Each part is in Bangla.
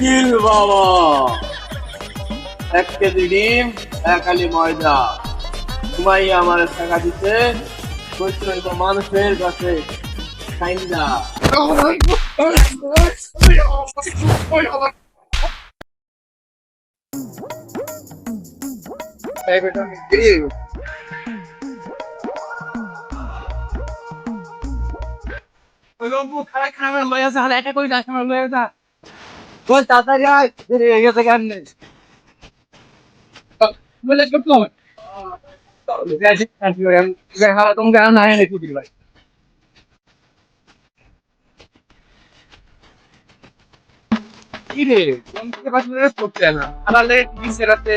কিল বাবা। এক কেজি ডিম এক আলি ময়দা। ঘুমাই আমার টাকা দিতে মানুষের কাছে খাইন্দা বল তাড়াতাড়ি আয় দেরি হয়ে গেছে কেন বলে করতে হবে তুমি কেন না এনে কুটি ভাই কি রে কোন থেকে পাশে রেস করতে না আলালে দিছে রাতে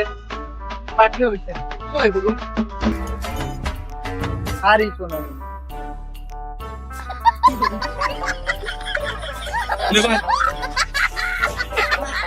পাঠিয়ে হইছে কই বলুন আরে শোনো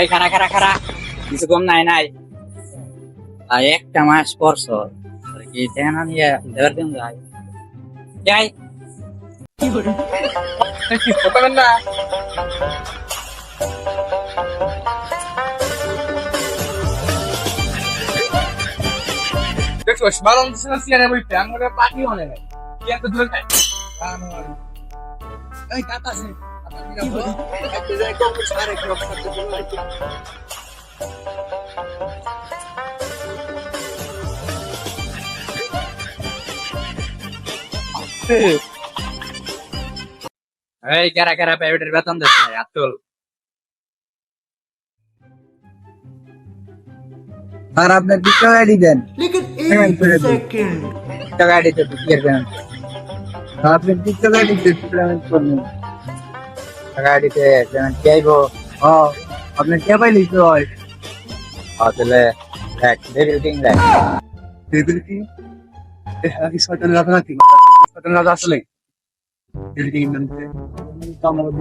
এই খারা খারা খারা কিছু কম নাই নাই। আর একটা মাস পরছ কি তেনা নিয়ে দেওয়ার দিন যাই। যাই না দেখো বারণ সিয়ারে বইতে? আমার পাখি অনেক কি একটা দূরে খাই এই কাটা এই কারা কারা প্রাইভেটের বেতন দিচ্ছে আতুল আর আপনার দিকে গাড়ি দেন? পেমেন্ট করে দিন। টাকা দিতে বিক্রি পেমেন্ট আপনার টাকা দিতে কি আইব? ও আপনার কে পাইলি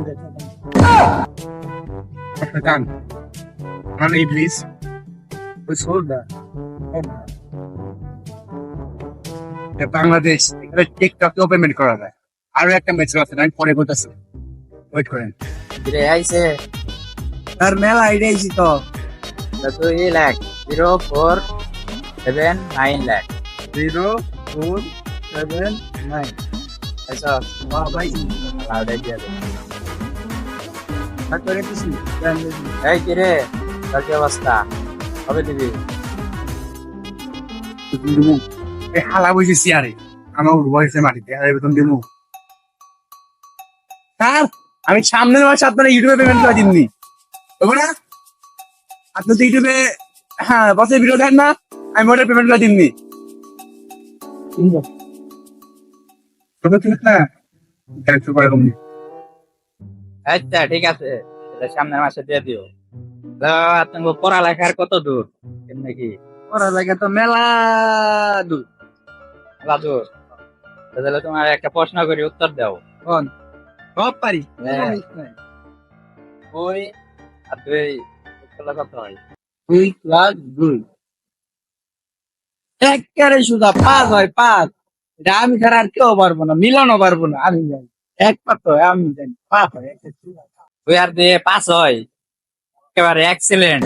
দেখ না বাংলাদেশ। এখানে টিকটকেও পেমেন্ট করা যায় আরও একটা ম্যাচ আছে, আমি পরে বলতেছি। ওয়েট করেন। দিলে আইছে। তার মেলা আইডিয়াইছি তো। দুই lakh zero four seven nine lakh. Zero four seven nine. আচ্ছা ভাই। দিয়ে করে এই রে? তোর কি অবস্থা? কবে দিবি? হালা বসে চেয়ারে। আমার বয়সে মাটিতে। আর বেতন দিমু। স্যার! আমি সামনের মাসে আপনারা ইউটিউবে পেমেন্ট করে দিননি তবে না? আপনি তো ইউটিউবে হ্যাঁ বসে ভিডিও দেন না আমি ওটা পেমেন্ট করে দিননি আচ্ছা ঠিক আছে। সামনের মাসে দিয়ে দিও। আপনার পড়ালেখার কত দূর? কেমনে কি ওরা তো মেলা দূর। মেলা দূর? তাহলে তোমার একটা প্রশ্ন করি উত্তর দাও। কোন? সব পারি। ওই আর দুই উত্তরটা কত হয় দুই ক্লাস দুই একেবারে সুদা পাঁচ হয় পাঁচ এটা আমি ছাড়া আর কেউ পারব না মিলানো পারব না আমি জানি এক পাত হয় আমি জানি পাঁচ হয় দুই আর দিয়ে পাস হয় একেবারে এক্সিলেন্ট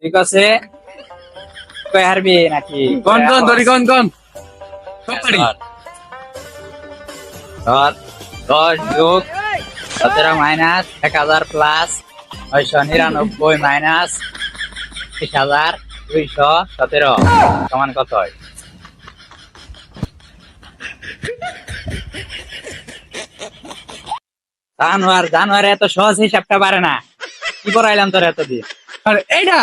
ঠিক আছে কই হারবি নাকি কোন কোন ধরি কোন কোন সব পারি ধর। দশ যোগ সতেরো মাইনাস এক হাজার প্লাস নয়শো নিরানব্বই মাইনাস বিশ হাজার দুইশো সতেরো সমান কত হয় জানুয়ার জানুয়ারি এত সহজ হিসাবটা পারে না কি পড়াইলাম তোর এত দিয়ে এইটা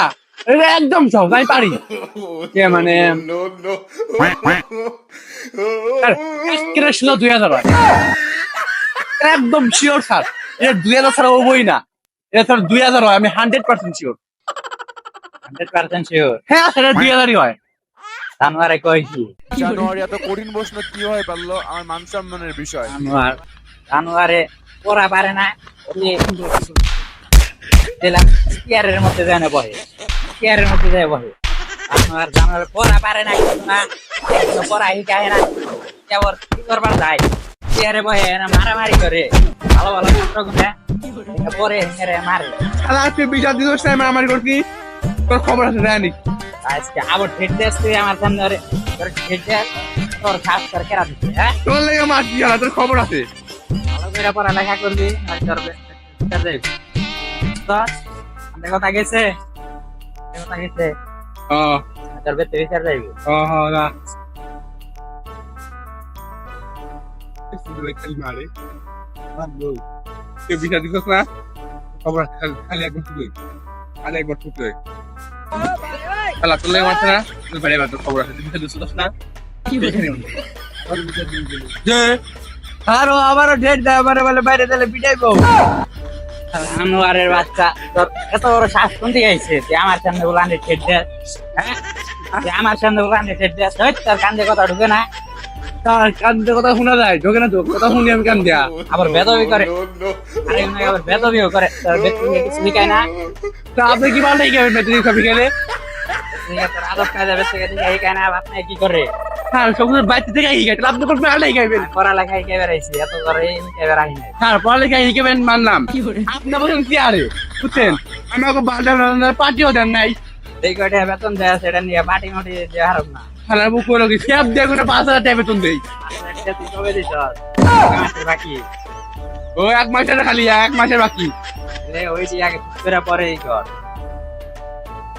এটা একদম সহজ আমি পারি কে মানে দুই হাজার হয় একদম শিওর স্যার এটা দুই হাজার ছাড়া হবই না। এটা তোর দুই হাজার হয় আমি hundred percent sure hundred percent sure হ্যাঁ। সেটা দুই হাজারই হয়। জানুয়ারে কয় কি জানুয়ারি এত কঠিন প্রশ্ন কি হয় পারল আমার মান সম্মানের বিষয়। জানুয়ার জানুয়ারে পড়া পারে না দিলাম চেয়ারের মধ্যে যায় না বহে চেয়ারের মধ্যে যায় বহে জানুয়ার জানুয়ারে পড়া পারে না কিছু না একদম পড়া শিখায় না। কেবল কি করবার যায়? চেয়ারে বহে না মারামারি করে। ভালো ভালো ছাত্র গুনে পরে হেরে মারে। আজকে বিচার দিবস টাইমে আমার করছি। তোর খবর আছে জানি। আজকে আবার ঠেট দেশ তুই আমার সামনে ওরে তোর ঠেট দেশ তোর খাস করে কেরা দিচ্ছে হ্যাঁ? তোর লেগে মারছি জানা তোর খবর আছে। ভালো করে পড়ালেখা করবি আর তোর তো, কথা গেছে? কথা গেছে? ও। তোর বেতে বিচার যাইবি? ও হ খালি মারে তুই বিচার দিবস না? খবর খালি- একবার খালি একবার খেলা লেগে মারছে না? বাড়ি তোর খবর আছে বিচার দিবস না? যে আরও আবারও ডেট দেয় আমারে বলে বাইরে দিলে পিটাইবো। আনোয়ারের বাচ্চা তোর এত বড় শ্বাস কোন দিকে আইছে? তুই আমার সামনে ঠেট হ্যাঁ? আমার সামনে বলানে ঠেট দেশ ওই তোর কান্দে কথা ঢুকে না। তার কান্দে কথা শোনা যায় ঢোকে না তো কথা শুনি আমি কান দেয়া আবার বেদবি করে। আরে এমনি আবার বেদবিও করে। তোর বেতন কিছু শিখায় না? তা আপনি কি পাল্টাই গেলেন সব শিখায় না আপনি কি করে? হ্যাঁ সব কিছু থেকে শিখাই আপনি কোন পাল্টাই গাইবেন পড়ালেখা শিখে বেড়াইছি এত করে শিখে বেড়াই নাই। হ্যাঁ পড়ালেখা শিখেবেন মানলাম। আপনি বলছেন কি আরে? বুঝছেন? আমাকে বাল্টা পার্টিও দেন নাই। এই কয়টা বেতন দেয় সেটা নিয়ে পাটি মাটি দিয়ে হারব না। খালা বুক করে কি সেব দিয়ে করে পাঁচ হাজার টাকা বেতন দেই। বাকি ও এক মাসের খালি এক মাসের বাকি। রে ওই যে আগে করে পরে এই কর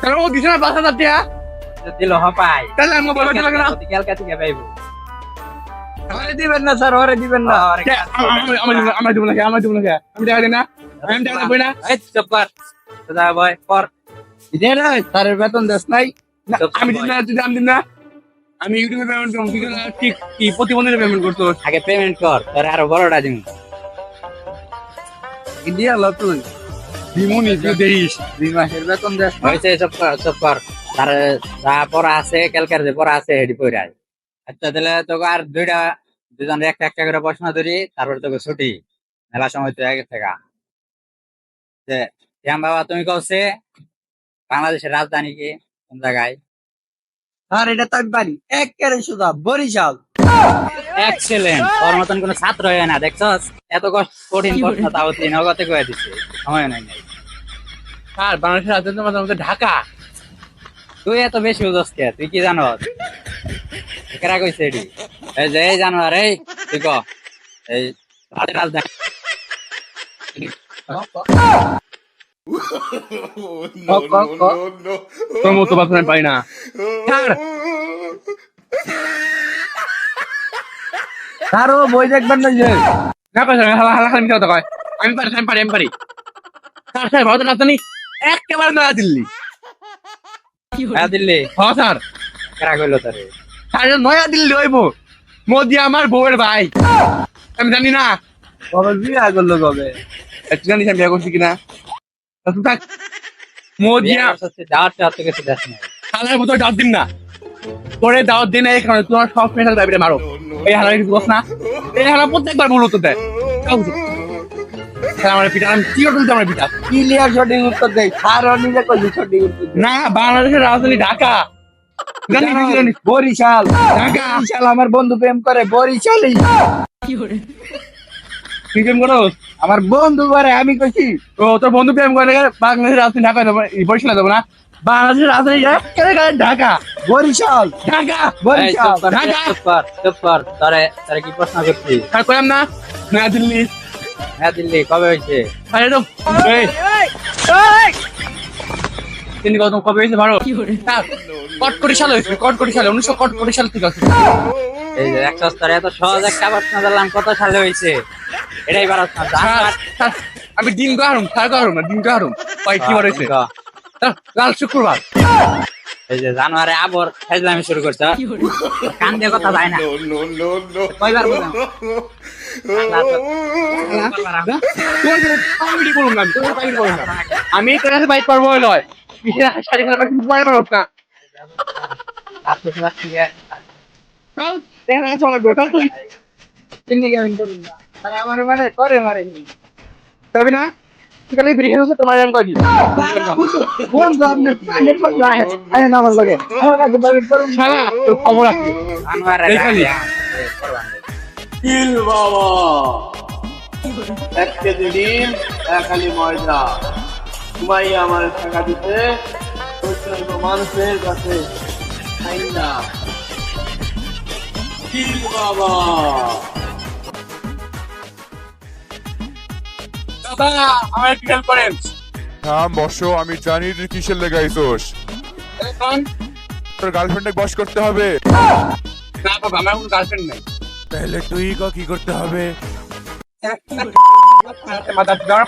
তাহলে ও দিছে না পাঁচ হাজার টাকা? দিল হপাই তাহলে আমি বলব দিল না কালকা থেকে পাইবো ওরে দিবেন না স্যার ওরে দিবেন না আমার আমার দিব না আমার দিব না আমি টাকা দিই না? আমি টাকা দেবো না। এই চুপ কর। দাদা বয় কর দে না স্যারের বেতন দেশ নাই। আমি দিন না তুই দাম দিন না। আমি ইউটিউবে পেমেন্ট করব না ঠিক কি প্রতিবন্ধী পেমেন্ট করতো আগে পেমেন্ট কর তোর আরও বড়টা দিন। ইন্ডিয়া লো তুই দিমুনি তুই দেখিস দুই মাসের বেতন দেশ হয়েছে কর চুপ কর। তার যা পড়া আছে ক্যালকার যে পড়া আছে হেডি পড়ে আচ্ছা তাহলে তোকে আর দুইটা দুজন একটা একটা করে প্রশ্ন ধরি তারপরে তোকে ছুটি। মেলা সময় তো আগে থাকা। যে শ্যাম বাবা তুমি কওছে বাংলাদেশের রাজধানী কি? কোন জায়গায়? আর এটা তো আমি পারি একেবারে সুদা বরিশাল। এক্সেলেন্ট তোর মতন কোনো ছাত্র হয় না দেখছস? এত কষ্ট কঠিন প্রশ্ন তাও তুই নগদে কয়ে দিচ্ছে সময় নাই নাই। আর বাংলাদেশের রাজধানী মাঝে মধ্যে ঢাকা। তুই এত বেশি বুঝস কে? তুই কি জানো কেরা কইছে এটি। এই যে এই জানোয়ার এই তুই ক? এই ভারতের রাজধানী তোর মতো বাস আমি পাই না। ছাড়। আরও বই দেখবেন না যে। না পাই হালা হালা খালি কথা কয়? আমি পারি আমি পারি আমি পারি। স্যার স্যার ভারতের রাজধানী একেবারে নয়া দিল্লি। হ্যাঁ দিল্লি। হ স্যার কেরা কইলো তোরে? স্যার এটা নয়া দিল্লি হইব। মোদি আমার বউয়ের ভাই। আমি জানি না। কবে বিয়ে করল কবে? তুই জানিস আমি বিয়ে করছি কিনা? মতো দিন না। তোরে দাওয়াত দিন এই কারণে তোমার সব মেশাল দাবিটা মারো। এই হালার কিছু বস না? এই হালা প্রত্যেকবার বলো তো দেয় আমার পিঠা আমি কি করতে আমার পিঠা? ক্লিয়ার সঠিক উত্তর দেয় স্যারও নিজে কইছে সঠিক উত্তর না বাংলাদেশের রাজধানী ঢাকা। কি বরিশাল। ঢাকা। বরিশাল আমার বন্ধু প্রেম করে বরিশালই। তুই করো? আমার বন্ধু করে আমি কইছি ও তোর বন্ধু প্রেম করে বাংলাদেশের রাজধানী ঢাকা যাব বরিশালে যাব না? বাংলাদেশের রাজধানী ঢাকা। বরিশাল। ঢাকা। বরিশাল ঢাকা। তোরে তোরে কি প্রশ্ন করছি? আর না। নয়া দিল্লি হ্যাঁ দিল্লি কবে হয়েছে আরে তো তিনি কত কবে হয়েছে ভালো কট করে? সালে হয়েছে কট করে সালে উনিশশো কট করে সাল থেকে আছে। এই যে একশো স্তরে এত সহজ একটা প্রশ্ন দিলাম কত সালে হয়েছে এটাই স্যার, আমি দিন গাহারুম স্যার গাহারুম না দিন গাহারুম ভাই কি। স্যার, কাল শুক্রবার। এই যে জানুয়ারি আবর ফাইজলামি শুরু করছে কান দিয়ে কথা যায় না। কয়বার বললাম? আমি, তোর কাছে বাইট পারব নয় না। চল, দেখা যাচ্ছে অনেক গোটা তুই চিনি গেমিং করুন না আরে আমার মানে করে তবে না ফ্রি তোমার আমি কোন পর যায় আরে না আমার লগে। আমার কাছে বাইরে করুন শালা তোর খবর আছে? জানুয়ারি এই কিল বাবা। এক কেজি ডিম এক আলি ময়দা। ঘুমাই আমার টাকা দিতে। মানুষের কাছে। কিল বাবা। দাদা আমার একটু হেল্প করেন। থাম বসো আমি জানি তুই কিসের লেগে তোর গার্লফ্রেন্ডে বস করতে হবে। না বাবা আমার কোনো গার্লফ্রেন্ড নাই। তাহলে তুই ক কি করতে হবে?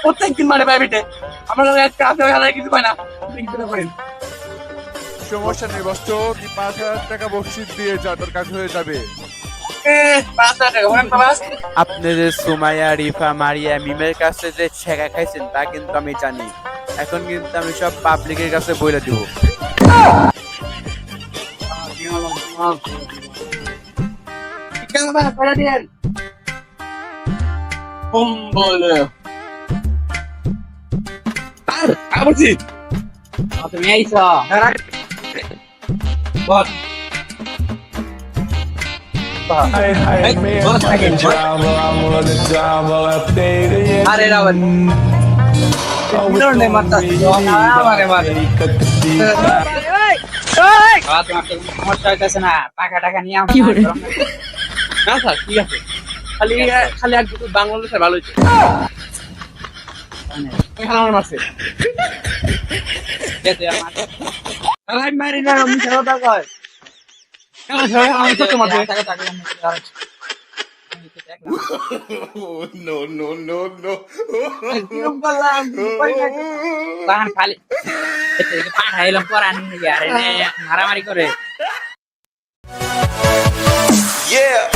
প্রত্যেকদিন মানে প্রাইভেটে আমরা কাজ হয়ে হাজার কিছু পাই না। করেন? সমস্যা নেই বস তো। তুই পাঁচ হাজার টাকা বকশিস দিয়ে যা তোর কাজ হয়ে যাবে। আপনি যে সুমাইয়া, রিফা, মারিয়া, মিমের কাছে যে ছেঁকা খাইছেন, তা কিন্তু আমি জানি। এখন কিন্তু আমি সব পাবলিকের কাছে বলে দিব। আর আর আরে খালি খালি এক দুটো বাংলাদেশে ভালো হয়েছে আমার মারছে মারি খেলা খেলা আমার সত্য মারছে টাকা টাকা আমি তো মারামারি করে। Yeah.